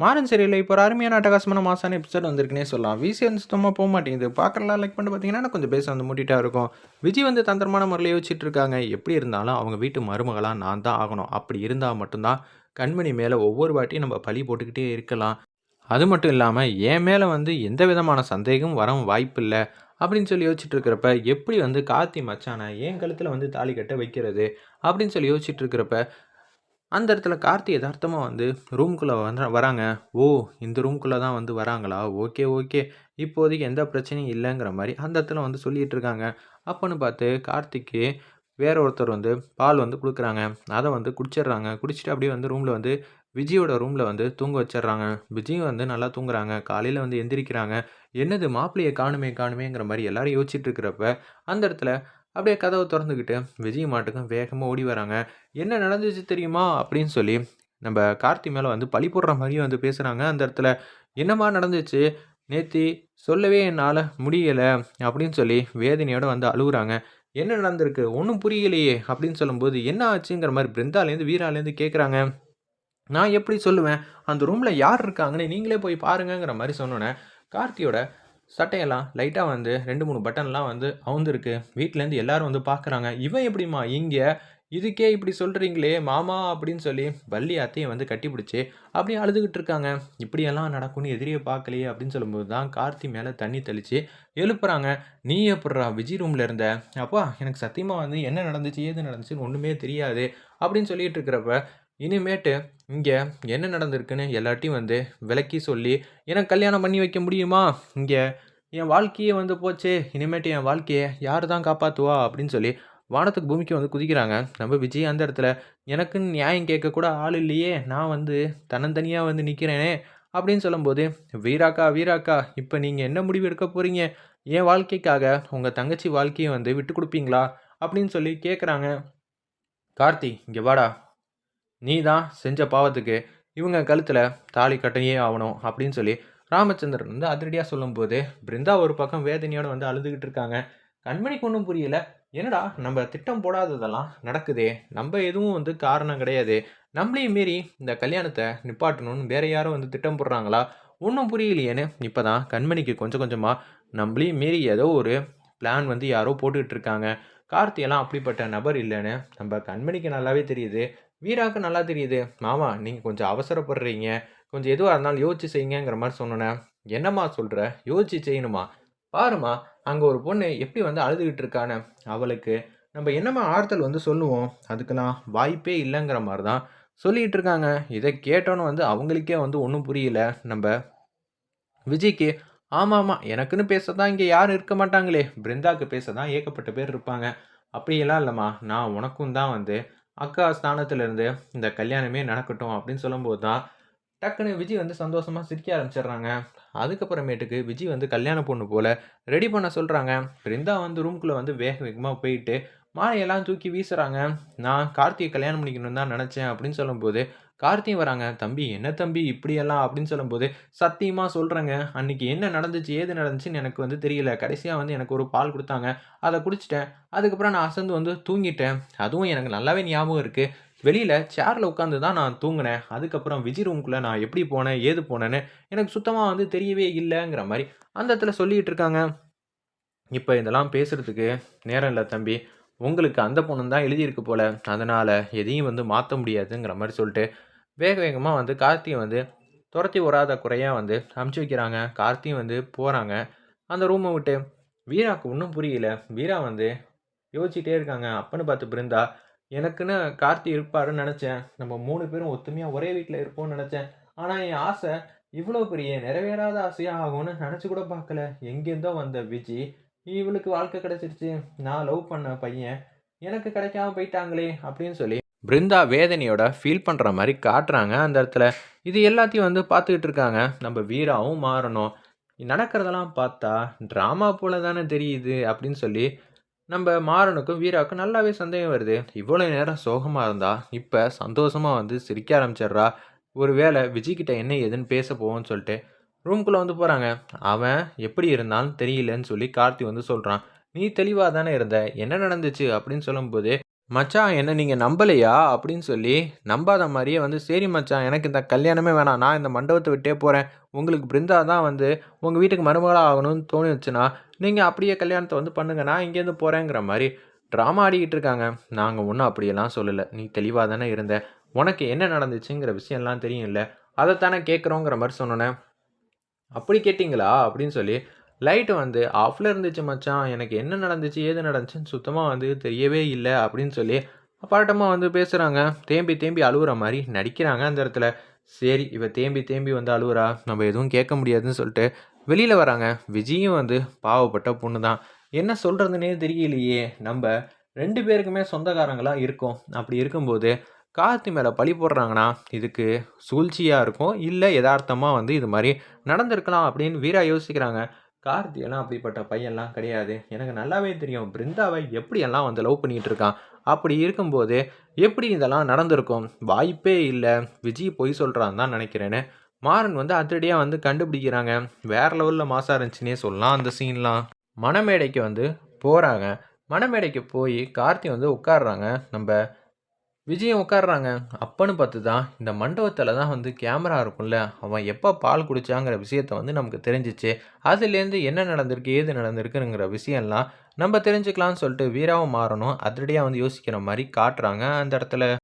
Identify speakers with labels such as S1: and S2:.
S1: மாறன் சரியில்லை இப்போ ஒரு அருமையான அட்டகாசமான மாசான எபிசோட் வந்திருக்குனே சொல்லலாம். விசி வந்து சுத்தமாக போக மாட்டேங்குது. பார்க்கலாம் லைக் பண்ணி பார்த்தீங்கன்னா கொஞ்சம் பேச வந்து மூட்டிட்டா இருக்கும். விஜய் வந்து தந்திரமான முறையில் யோசிச்சுட்டு இருக்காங்க. எப்படி இருந்தாலும் அவங்க வீட்டு மருமகளாக நான் தான் ஆகணும். அப்படி இருந்தால் மட்டும்தான் கண்மணி மேலே ஒவ்வொரு வாட்டியும் நம்ம பழி போட்டுக்கிட்டே இருக்கலாம். அது மட்டும் இல்லாமல் என் மேலே வந்து எந்த விதமான சந்தேகமும் வரவும் வாய்ப்பில்லை அப்படின்னு சொல்லி யோசிச்சுட்டு இருக்கிறப்ப எப்படி வந்து கார்த்தி மச்சானை என் கழுத்தில் வந்து தாலி கட்ட வைக்கிறது அப்படின்னு சொல்லி யோசிச்சுட்டு இருக்கிறப்ப அந்த இடத்துல கார்த்தி யதார்த்தமாக வந்து ரூம்குள்ளே வந்து வராங்க. ஓ இந்த ரூம்குள்ளே தான் வந்து வராங்களா? Okay okay. இப்போதைக்கு எந்த பிரச்சனையும் இல்லைங்கிற மாதிரி அந்த இடத்துல வந்து சொல்லிகிட்டு இருக்காங்க. அப்போன்னு பார்த்து கார்த்திக்கு வேற ஒருத்தர் வந்து பால் வந்து கொடுக்குறாங்க. அதை வந்து குடிச்சிடுறாங்க. குடிச்சிட்டு அப்படியே வந்து ரூமில் வந்து விஜயோட ரூமில் வந்து தூங்க வச்சிடுறாங்க. விஜய் வந்து நல்லா தூங்குறாங்க. காலையில் வந்து எந்திரிக்கிறாங்க. என்னது மாப்பிள்ளையை காணுமே காணுமேங்கிற மாதிரி எல்லாரும் யோசிச்சுட்டு இருக்கிறப்ப அந்த இடத்துல அப்படியே கதவை திறந்துக்கிட்டு விஜய் மாட்டுக்கும் வேகமாக ஓடி வராங்க. என்ன நடந்துச்சு தெரியுமா? அப்படின்னு சொல்லி நம்ம கார்த்தி மேலே வந்து பழி போடுற மாதிரியும் வந்து பேசுகிறாங்க அந்த இடத்துல என்னம்மா நடந்துச்சு? நேத்தி சொல்லவே என்னால் முடியலை. அப்படின்னு சொல்லி வேதனையோடு வந்து அழுகுறாங்க. என்ன நடந்திருக்கு? ஒன்றும் புரியலையே. அப்படின்னு சொல்லும்போது என்ன ஆச்சுங்கிற மாதிரி பிருந்தாலேருந்து வீராலேருந்து கேட்குறாங்க நான் எப்படி சொல்லுவேன்? அந்த ரூமில் யார் இருக்காங்கன்னு நீங்களே போய் பாருங்கங்கிற மாதிரி சொன்னோன்னே கார்த்தியோட சட்டையெல்லாம் லைட்டாக வந்து ரெண்டு மூணு பட்டன்லாம் வந்து அவுந்துருக்கு. வீட்டிலேருந்து எல்லாரும் வந்து பார்க்குறாங்க இவன் எப்படிம்மா? இங்கே இதுக்கே இப்படி சொல்கிறீங்களே மாமா அப்படின்னு சொல்லி வள்ளி அத்தையை வந்து கட்டி பிடிச்சி அப்படியே அழுதுகிட்டு இருக்காங்க. இப்படியெல்லாம் நடக்கும்னு எதிரியே பார்க்கலையே அப்படின்னு சொல்லும்போது தான் கார்த்தி மேலே தண்ணி தெளித்து எழுப்புறாங்க. நீ எப்பட்றா விஜய் ரூமில் இருந்த? அப்பா எனக்கு சத்தியமாக வந்து என்ன நடந்துச்சு ஏது நடந்துச்சுன்னு ஒன்றுமே தெரியாது அப்படின்னு சொல்லிட்டு இருக்கிறப்ப இனிமேட்டு இங்கே என்ன நடந்திருக்குன்னு எல்லாட்டையும் வந்து விளக்கி சொல்லி எனக்கு கல்யாணம் பண்ணி வைக்க முடியுமா? இங்கே என் வாழ்க்கையே வந்து போச்சு. இனிமேட்டு என் வாழ்க்கையை யார் தான் காப்பாற்றுவா அப்படின்னு சொல்லி வானத்துக்கு பூமிக்கு வந்து குதிக்கிறாங்க. நம்ம விஜய் அந்த இடத்துல எனக்குன்னு நியாயம் கேட்கக்கூட ஆள் இல்லையே. நான் வந்து தன்னந்தனியாக வந்து நிற்கிறேனே அப்படின்னு சொல்லும்போது வீராக்கா வீராக்கா இப்போ நீங்கள் என்ன முடிவு எடுக்க போகிறீங்க என் வாழ்க்கைக்காக உங்கள் தங்கச்சி வாழ்க்கையை வந்து விட்டு கொடுப்பீங்களா? அப்படின்னு சொல்லி கேட்குறாங்க கார்த்தி இங்கே வாடா. நீ தான் செஞ்ச பாவத்துக்கு இவங்க கழுத்தில் தாலி கட்டையே ஆகணும் அப்படின்னு சொல்லி ராமச்சந்திரன் வந்து அதிரடியாக சொல்லும்போது பிருந்தா ஒரு பக்கம் வேதனையோடு வந்து அழுதுகிட்டு இருக்காங்க. கண்மணிக்கு ஒன்றும் புரியல. என்னடா நம்ம திட்டம் போடாததெல்லாம் நடக்குதே. நம்ம எதுவும் வந்து காரணம் கிடையாது. நம்மளையும் மீறி இந்த கல்யாணத்தை நிப்பாட்டணும்னு வேற யாரும் வந்து திட்டம் போடுறாங்களா? ஒன்றும் புரியலையேன்னு இப்போ தான் கண்மணிக்கு கொஞ்சம் கொஞ்சமாக நம்மளையும் மீறி ஏதோ ஒரு பிளான் வந்து யாரோ போட்டுக்கிட்டு இருக்காங்க. கார்த்தியெல்லாம் அப்படிப்பட்ட நபர் இல்லைன்னு நம்ம கண்மணிக்கு நல்லாவே தெரியுது. வீராவுக்கு நல்லா தெரியுது. மாமா நீங்கள் கொஞ்சம் அவசரப்படுறீங்க. கொஞ்சம் எதுவாக இருந்தாலும் யோசிச்சு செய்யுங்கிற மாதிரி சொன்னேன் என்னம்மா சொல்கிற யோசிச்சு செய்யணுமா? பாருமா அங்கே ஒரு பொண்ணு எப்படி வந்து அழுதுகிட்டு இருக்கானே அவளுக்கு நம்ம என்னம்மா ஆறுதல் வந்து சொல்லுவோம்? அதுக்கெல்லாம் வாய்ப்பே இல்லைங்கிற மாதிரி தான் சொல்லிகிட்டு இருக்காங்க. இதை கேட்டோன்னு வந்து அவங்களுக்கே வந்து ஒன்றும் புரியல. நம்ம விஜய்க்கு ஆமாம் ஆமாம் எனக்குன்னு பேச தான் இங்கே யாரும் இருக்க மாட்டாங்களே. பிருந்தாவுக்கு பேச தான் ஏகப்பட்ட பேர் இருப்பாங்க. அப்படியெல்லாம் இல்லைம்மா. நான் உனக்கும் தான் வந்து அக்கா ஸ்தானத்துலேருந்து இந்த கல்யாணமே நடக்கட்டும் அப்படின்னு சொல்லும்போது தான் டக்குன்னு விஜய் வந்து சந்தோஷமாக சிரிக்க ஆரம்பிச்சிடுறாங்க. அதுக்கப்புறமேட்டுக்கு விஜய் வந்து கல்யாண பொண்ணு போல் ரெடி பண்ண சொல்கிறாங்க பிருந்தா வந்து ரூம்குள்ளே வந்து வேக வேகமாக போயிட்டு மாலையெல்லாம் தூக்கி வீசுகிறாங்க நான் கார்த்திகை கல்யாணம் பண்ணிக்கணும்னு தான் நினச்சேன் அப்படின்னு சொல்லும்போது கார்த்தியும் வராங்க தம்பி என்ன தம்பி இப்படியெல்லாம்? அப்படின்னு சொல்லும்போது சத்தியமாக சொல்கிறேங்க அன்றைக்கி என்ன நடந்துச்சு ஏது நடந்துச்சுன்னு எனக்கு வந்து தெரியல. கடைசியாக வந்து எனக்கு ஒரு பால் கொடுத்தாங்க. அதை குடிச்சிட்டேன். அதுக்கப்புறம் நான் அசந்து வந்து தூங்கிட்டேன். அதுவும் எனக்கு நல்லாவே ஞாபகம் இருக்குது வெளியில் சேரில் உட்காந்து தான் நான் தூங்கினேன். அதுக்கப்புறம் விஜய் ரூம்குள்ளே நான் எப்படி போனேன் ஏது போனேன்னு எனக்கு சுத்தமாக வந்து தெரியவே இல்லைங்கிற மாதிரி அந்த இடத்துல சொல்லிகிட்டு இருக்காங்க. இப்போ இதெல்லாம் பேசுகிறதுக்கு நேரம் இல்லை தம்பி. உங்களுக்கு அந்த பொண்ணு தான் எழுதியிருக்கு போல். அதனால் எதையும் வந்து மாற்ற முடியாதுங்கிற மாதிரி சொல்லிட்டு வேக வேகமாக வந்து கார்த்தியை வந்து துரத்தி வராத குறையாக வந்து அமுச்சு வைக்கிறாங்க. கார்த்தியும் வந்து போகிறாங்க அந்த ரூமை விட்டு வீராவுக்கு ஒன்றும் புரியல. வீரா வந்து யோசிச்சுட்டே இருக்காங்க. அப்பன்னு பார்த்து பிருந்தா எனக்குன்னு கார்த்தி இருப்பாருன்னு நினச்சேன். நம்ம மூணு பேரும் ஒத்துமையாக ஒரே வீட்டில் இருப்போம்னு நினச்சேன். ஆனால் என் ஆசை இவ்வளோ பெரிய நிறைவேறாத ஆசையாக ஆகும்னு நினச்சி கூட பார்க்கல. எங்கேருந்தோ வந்த விஜி இவளுக்கு வாழ்க்கை கிடைச்சிருச்சு. நான் லவ் பண்ண பையன். எனக்கு கிடைக்காம போயிட்டாங்களே அப்படின்னு சொல்லி பிருந்தா வேதனையோட ஃபீல் பண்ணுற மாதிரி காட்டுறாங்க அந்த இடத்துல. இது எல்லாத்தையும் வந்து பார்த்துக்கிட்டு இருக்காங்க. நம்ம வீராவும் மாறணும். நடக்கிறதெல்லாம் பார்த்தா ட்ராமா போல தானே தெரியுது அப்படின்னு சொல்லி நம்ம மாறனுக்கும் வீராவுக்கும் நல்லாவே சந்தேகம் வருது. இவ்வளோ நேரம் சோகமாக இருந்தா இப்போ சந்தோஷமாக வந்து சிரிக்க ஆரம்பிச்சிடுறா. ஒரு வேளை விஜய்கிட்ட என்ன ஏதுன்னு பேச போவோம்னு சொல்லிட்டு ரூம்குள்ளே வந்து போகிறாங்க அவன் எப்படி இருந்தாலும் தெரியலன்னு சொல்லி கார்த்தி வந்து சொல்கிறான் நீ தெளிவாக தானே இருந்த? என்ன நடந்துச்சு? அப்படின்னு சொல்லும்போது மச்சான் என்ன நீங்கள் நம்பலையா? அப்படின்னு சொல்லி நம்பாத மாதிரியே வந்து சரி மச்சான் எனக்கு இந்த கல்யாணமே வேணாம். நான் இந்த மண்டபத்தை விட்டே போகிறேன் உங்களுக்கு பிருந்தா தான் வந்து உங்கள் வீட்டுக்கு மருமகளாக ஆகணும்னு தோணுச்சுன்னா நீங்கள் அப்படியே கல்யாணத்தை வந்து பண்ணுங்க. நான் இங்கேருந்து போகிறேங்கிற மாதிரி ட்ராமா ஆடிக்கிட்டு இருக்காங்க. நாங்கள் ஒன்றும் அப்படியெல்லாம் சொல்லலை. நீ தெளிவாக தானே இருந்த? உனக்கு என்ன நடந்துச்சுங்கிற விஷயம்லாம் தெரியும்ல. அதைத்தானே கேட்குறோங்கிற மாதிரி சொன்னோன்னே அப்படி கேட்டிங்களா? அப்படின்னு சொல்லி லைட்டு வந்து ஆஃபில் இருந்துச்சு மச்சான். எனக்கு என்ன நடந்துச்சு? ஏது நடந்துச்சுன்னு சுத்தமாக வந்து தெரியவே இல்லை. அப்படின்னு சொல்லி அப்பாட்டமாக வந்து பேசுகிறாங்க தேம்பி தேம்பி அழுகுற மாதிரி நடிக்கிறாங்க அந்த இடத்துல. சரி இவ தேம்பி தேம்பி வந்து அழுகுறா நம்ம எதுவும் கேட்க முடியாதுன்னு சொல்லிட்டு வெளியில் வராங்க. விஜயும் வந்து பாவப்பட்ட பொண்ணு தான். என்ன சொல்கிறதுனே தெரியலையே. நம்ம ரெண்டு பேருக்குமே சொந்தக்காரங்களாக இருக்கோம். அப்படி இருக்கும்போது கார்த்தி மேலே பழி போடுறாங்கன்னா இதுக்கு சூழ்ச்சியாக இருக்கும். இல்லை யதார்த்தமாக வந்து இது மாதிரி நடந்திருக்கலாம் அப்படின்னு வீரா யோசிக்கிறாங்க. கார்த்தியெல்லாம் அப்படிப்பட்ட பையன்லாம் கிடையாது. எனக்கு நல்லாவே தெரியும். பிருந்தாவை எப்படியெல்லாம் வந்து லவ் பண்ணிகிட்டு இருக்கான்? அப்படி இருக்கும்போது எப்படி இதெல்லாம் நடந்திருக்கும்? வாய்ப்பே இல்லை. விஜய் பொய் சொல்கிறான்னு தான் நினைக்கிறேன்னு. மாறன் வந்து அதிரடியாக வந்து கண்டுபிடிக்கிறாங்க. வேற லெவலில் மாசாக இருந்துச்சுன்னே சொல்லலாம் அந்த சீன்லாம். மணமேடைக்கு வந்து போகிறாங்க மணமேடைக்கு போய் கார்த்தி வந்து உட்காடுறாங்க நம்ம விஜயம் உட்காடுறாங்க அப்பன்னு பார்த்து தான் இந்த மண்டபத்தில் தான் வந்து கேமரா இருக்கும்ல அவன் எப்போ பால் குடிச்சாங்கிற விஷயத்த வந்து நமக்கு தெரிஞ்சிச்சு அதுலேருந்து என்ன நடந்திருக்கு ஏது நடந்திருக்குங்கிற விஷயம்லாம் நம்ம தெரிஞ்சுக்கலாம்னு சொல்லிட்டு வீராவும் மாறணும் அதிரடியாக வந்து யோசிக்கிற மாதிரி காட்டுறாங்க அந்த இடத்துல.